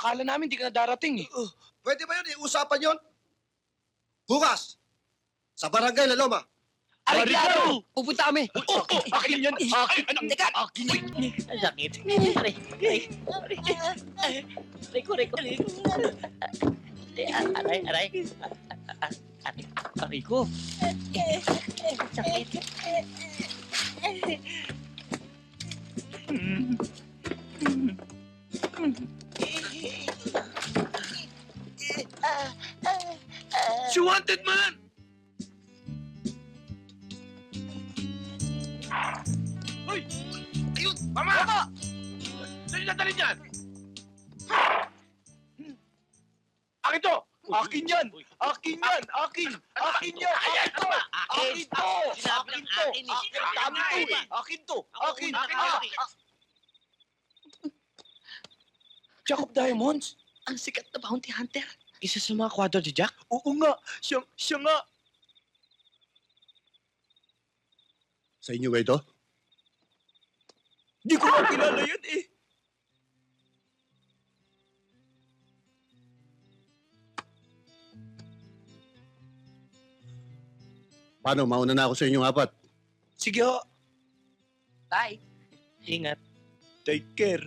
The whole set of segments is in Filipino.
Akala namin di ka na darating eh. Uh, pwede ba yun? Iusapan yun? Bukas, sa barangay La Loma. Arigado! Pupunta kami. Oh, oh, akin yan! Akin! Ano? Teka. Akin! Ang sakit. Aray. Aray. Aray. Aray ko, aray ko. Aray, aray. Aray, aray Si Wanted Man! Hoy! Ayun! Mama! Mama! Dali na, dali niyan! Akin to! Akin yan! Akin yan! Akin! Akin yan! Akin to! Akin to! Sinabi Akin to! akin eh. Akin! Dami to eh! Akin to! Akin! Akin, Ah, akin. ah. Jacob Diamonds? Ang sikat na bounty hunter. Isa sa mga kwadro ni Jack? Oo nga! Siya, siya nga! Sa inyo ba ito? Di ko nga kilala yan eh! Paano? Mauna na ako sa inyong apat. Sige ho! Bye. Ingat. Take care.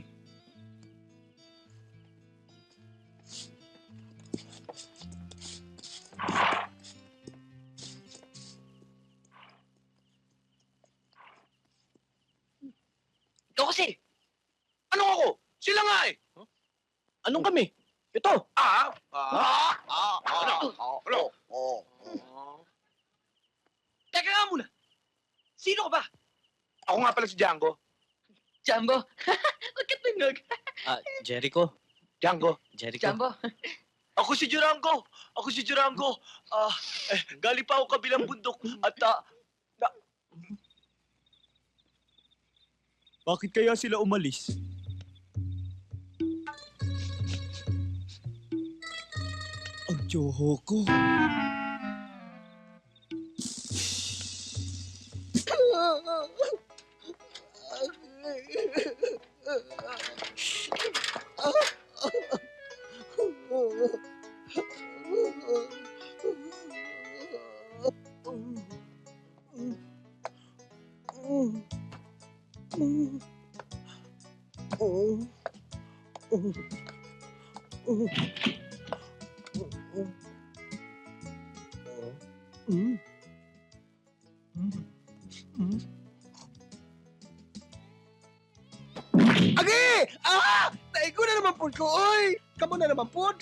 Anong kami? Ito! Ah! Ah! Ah! Ah! Ano? Teka nga muna! Sino ka ba? Ako nga pala si Django. Jumbo. Huwag ka tunog. Ah, Jericho. Django. Jericho. Jumbo. Ako si Durango. Ako si Durango. Ah, eh, galing pa ako kabilang bundok at ah, Bakit kaya sila umalis? Ang joho ko. Agi! Ah! Naigo na naman po ko, oy! Kamu na naman po.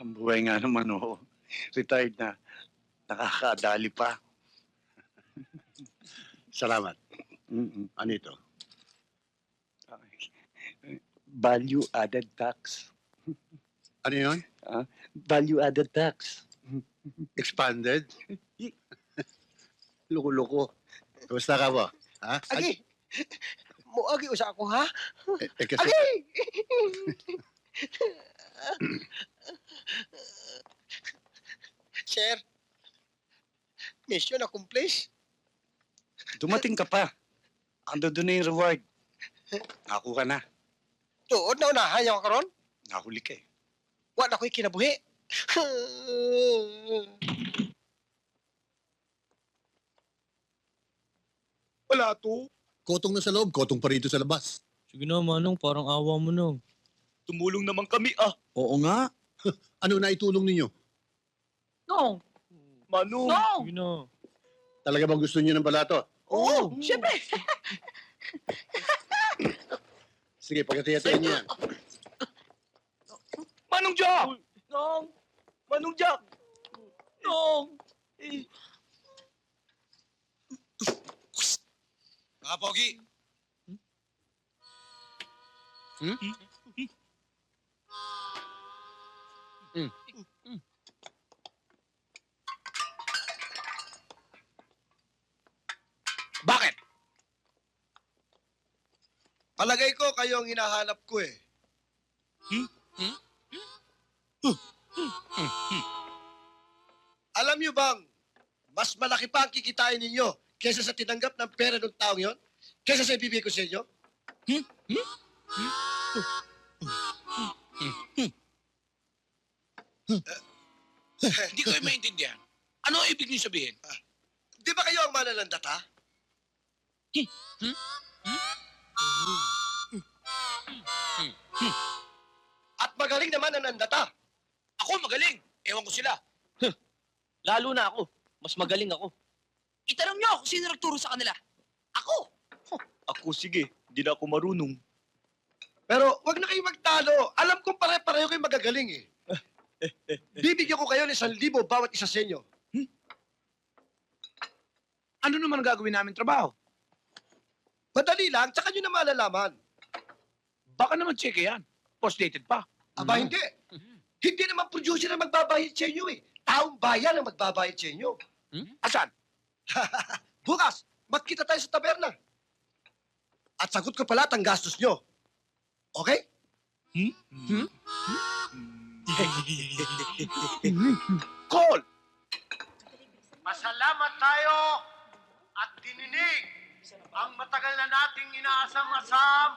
Ang buhay nga naman, oo. Retired na. Nakakadali pa. Salamat. Mm-mm. Ano ito? Value added tax. Ano yun? Value added tax. Expanded? Luko-luko. Kumusta ka ba? Ha? Agi, mo agi usa ako ha? Eh, eh, kasi, Agi! Sir, mission accomplished. Dumating ka pa. Ando doon na yung reward. Ako ka na. Tuod na unahan yung karon. Nahuli ka eh. Wa na ko'y kinabuhi. wala to. kotong na sa loob, kotong pa rito sa labas. Sige na, Manong. Parang awa mo na. Tumulong naman kami ah. Oo nga. ano na itulong ninyo? No. Manu. No. Sige na. Talaga bang gusto niyo ng balato? Oo. Siyempre. Sige, pagkatiyatayin niyo yan. Manong Jack! Nong! Manong Jack! Nong! Eh, Mga pogi. bakit? Palagay ko kayo ang hinahanap ko eh. Alam niyo mas malaki pa ang kikitain ninyo kesa sa tinanggap ng pera ng taong yon? Kesa sa ibibigay ko sa inyo? Hindi ko yung maintindihan. Ano ang ibig niyo sabihin? Di ba kayo ang manalandata? At magaling naman ang nandata. Ako magaling. Ewan ko sila. Lalo na ako. Mas magaling ako. Itanong nyo kung sino nagturo sa kanila. Ako! Ako sige, di na ako marunong. Pero wag na kayo magtalo. Alam kong pare-pareho kayo magagaling eh. Bibigyan ko kayo ng isang libo bawat isa sa inyo. Ano naman ang gagawin namin trabaho? Madali lang, tsaka nyo na malalaman. Baka naman check yan. Post-dated pa. Aba, hindi. Hindi naman producer ang magbabayad sa inyo eh. Taong bayan ang magbabayad sa inyo. Asan? Bukas, magkita tayo sa taberna. At sagot ko pala ang gastos nyo. Okay? Call! Pasalamat tayo at dininig ang matagal na nating inaasam-asam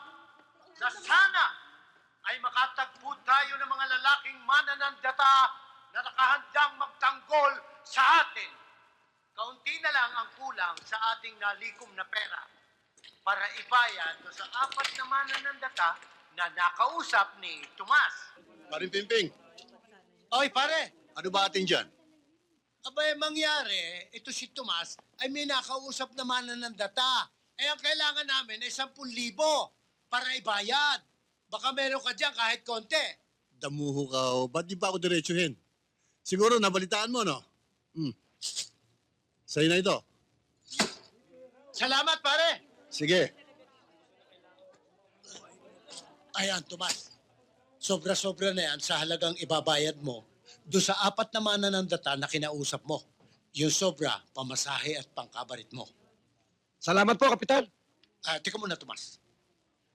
na sana ay makatagpo tayo ng mga lalaking mananandata na nakahandang magtanggol sa atin. Kaunti na lang ang kulang sa ating nalikom na pera para ibayad do sa apat na mananandata na nakausap ni Tomas. Paring Pimping, Oy, pare! ano ba atin dyan? Abay, mangyari, ito si Tomas ay may nakausap na ng data. Eh, ang kailangan namin ay 10,000 para ibayad. Baka meron ka dyan kahit konti. Damuho ka o. Ba't di pa ako diretsuhin? Siguro nabalitaan mo, no? Hmm. Sa'yo na ito. Salamat, pare! Sige. Ayan, Tomas. Sobra-sobra na yan sa halagang ibabayad mo do sa apat na mananandata na kinausap mo. Yung sobra, pamasahe at pangkabarit mo. Salamat po, Kapitan. Ah, tika muna, Tomas.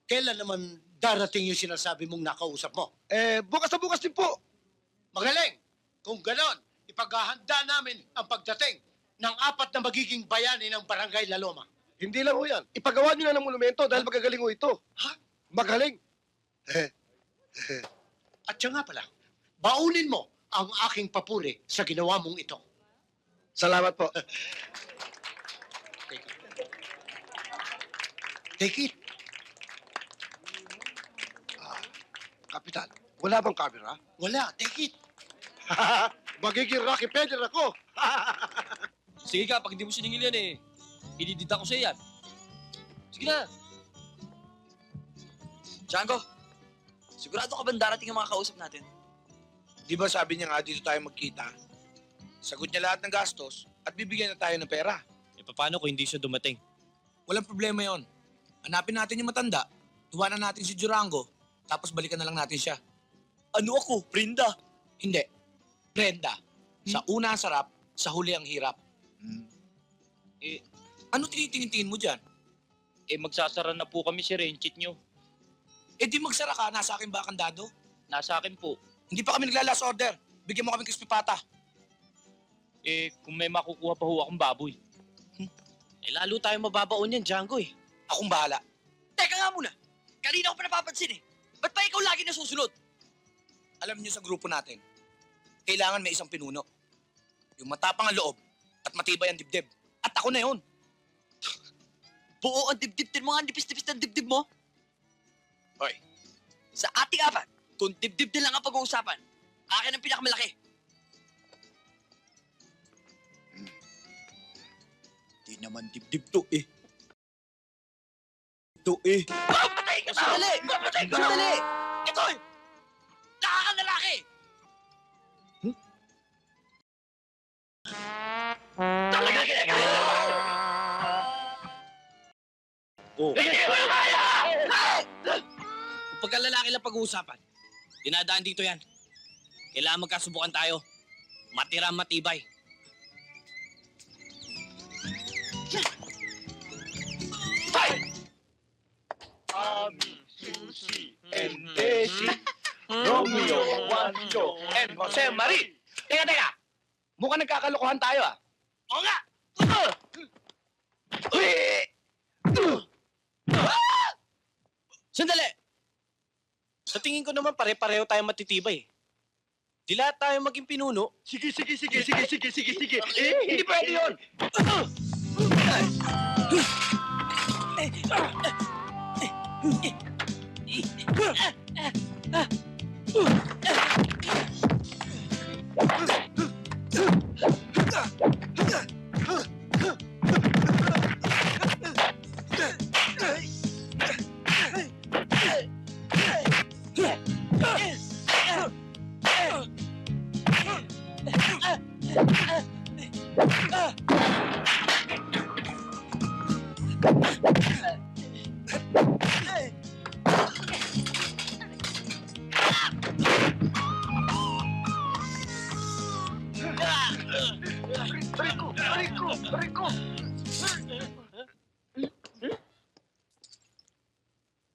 Kailan naman darating yung sinasabi mong nakausap mo? Eh, bukas na bukas din po. Magaling! Kung ganon, ipaghahanda namin ang pagdating ng apat na magiging bayani ng Barangay Laloma. Hindi lang ho yan. Ipagawa nyo na ng monumento dahil magagaling ho ito. Ha? Magaling. At siya nga pala, baunin mo ang aking papuri sa ginawa mong ito. Salamat po. Take it. Take it. Kapitan, wala bang camera? Wala, take it. Magiging Rocky Federer ako. Sige ka, pag hindi mo siningil yan eh. Ididita ko sa'yo yan. Sige na. Django, sigurado ka ba darating ang mga kausap natin? Di ba sabi niya nga dito tayo magkita? Sagot niya lahat ng gastos at bibigyan na tayo ng pera. E paano kung hindi siya dumating? Walang problema yon. Hanapin natin yung matanda, tuwanan natin si Durango, tapos balikan na lang natin siya. Ano ako? Brinda? Hindi. Brenda, sa una ang sarap, sa huli ang hirap. Eh, ano tinitingin-tingin mo dyan? Eh magsasara na po kami si Renchit nyo. Eh di magsara ka, nasa akin ba ang kandado? Nasa akin po. Hindi pa kami nagla-last order. Bigyan mo kami crispy pata. Eh kung may makukuha pa ho akong baboy. Eh, lalo tayo mababaon yan, Django eh. Akong bahala. Teka nga muna. Kanina ko pa napapansin eh. Ba't pa ikaw lagi nasusunod? Alam niyo sa grupo natin, kailangan may isang pinuno. Yung matapang ang loob at matibay ang dibdib. At ako na yun. Buo ang dibdib din mga nipis-nipis ng dibdib mo. Hoy. Sa ating apat, kung dibdib din lang ang pag-uusapan, akin ang pinakamalaki. Di naman dibdib to eh. To eh. Papatay ka Sandali! Papatay ka Sandali! Ito eh! Pagkalalaki lang pag-uusapan, dinadaan dito yan. Kailangan magkasubukan tayo. Matira matibay. Ami, Susi, and Desi, Romeo, Juancho, and Jose Marie. Teka, teka. Mukhang nagkakalokohan tayo ah. Oo nga! Sandali! Tingin ko naman pare-pareho tayo matitibay. Di lahat tayo maging pinuno. Sige, sige, sige, sige, sige, sige, sige. Eh, hindi pwede yun.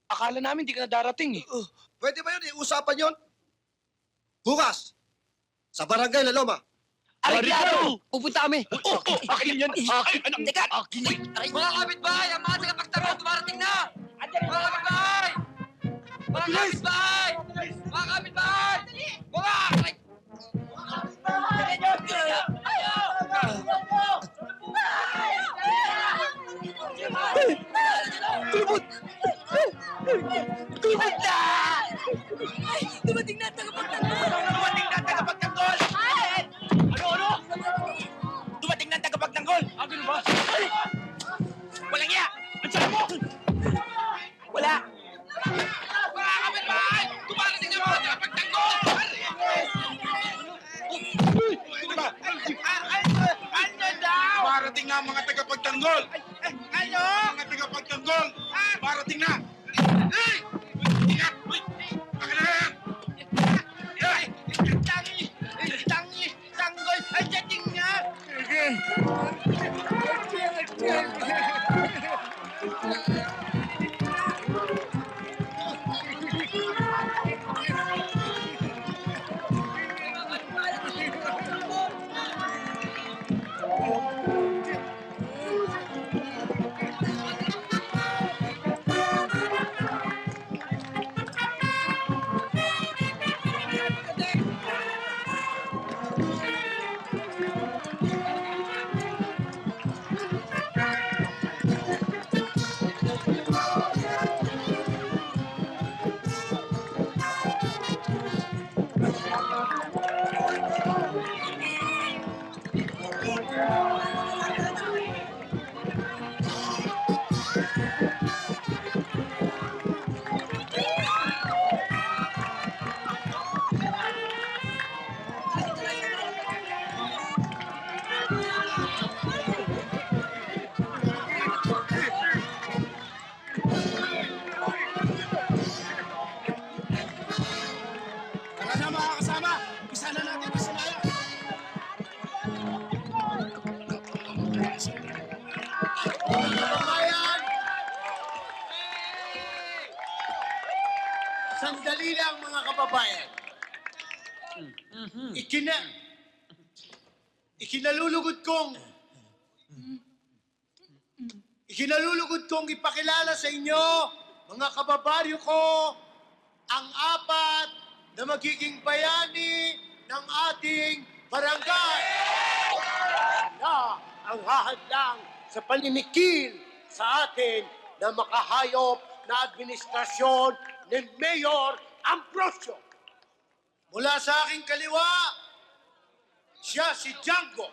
Akala namin di ka na darating eh. Pwede ba yun? Iusapan yun? Bukas, sa barangay La Loma. Arigado! Pupunta kami. Oh, oh, akin yan. Akin. Ano? Teka! Akin yan. Mga kapitbahay! Ang mga tagapagtanong dumarating na! Mga kapitbahay! Mga kapitbahay! Mga kapitbahay! Angol. Mga kababayan. Ikina... Ikinalulugod kong... Ikinalulugod kong ipakilala sa inyo, mga kababaryo ko, ang apat na magiging bayani ng ating barangay. Na ang hahadlang sa panimikil sa atin na makahayop na administrasyon ni Mayor Ambrosio. Mula sa aking kaliwa, siya si Django.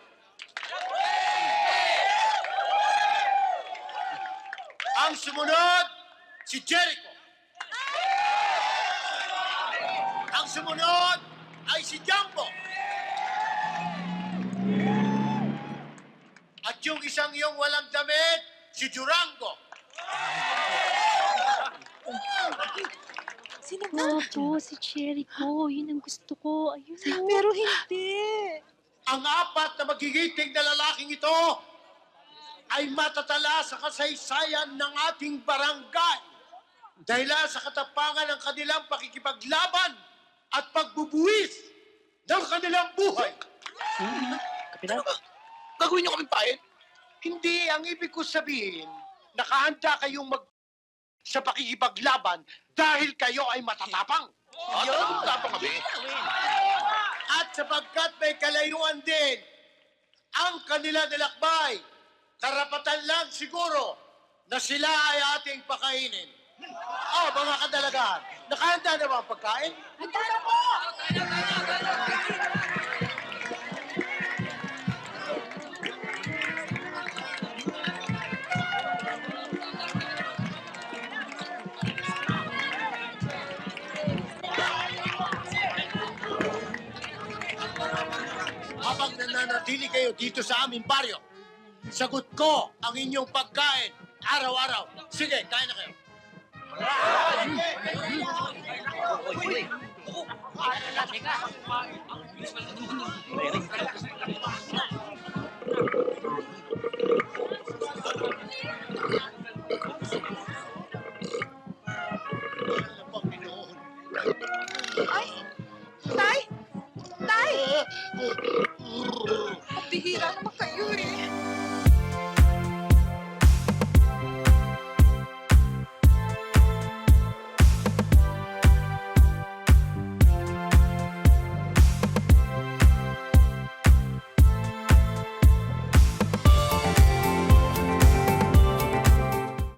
Ang sumunod, si Jericho. Ang sumunod ay si Jumbo. At yung isang yung walang damit, si Durango. Sino Opo, si Cherry ko. Yun ang gusto ko. Ayun. Pero hindi. Ang apat na magigiting na lalaking ito ay matatala sa kasaysayan ng ating barangay dahil sa katapangan ng kanilang pakikipaglaban at pagbubuwis ng kanilang buhay. Gagawin niyo kami pain? Hindi, ang ibig ko sabihin, nakahanda kayong mag sa pakikipaglaban dahil kayo ay matatapang. Yun, tapang kami. At sapagkat may kalayuan din ang kanila nilakbay, karapatan lang siguro na sila ay ating pakainin. Oh, mga kadalagan, nakahanda na ba ang pagkain? Habang kayo dito sa aming baryo, sagot ko ang inyong pagkain araw-araw. Sige, kain na kayo. Tay!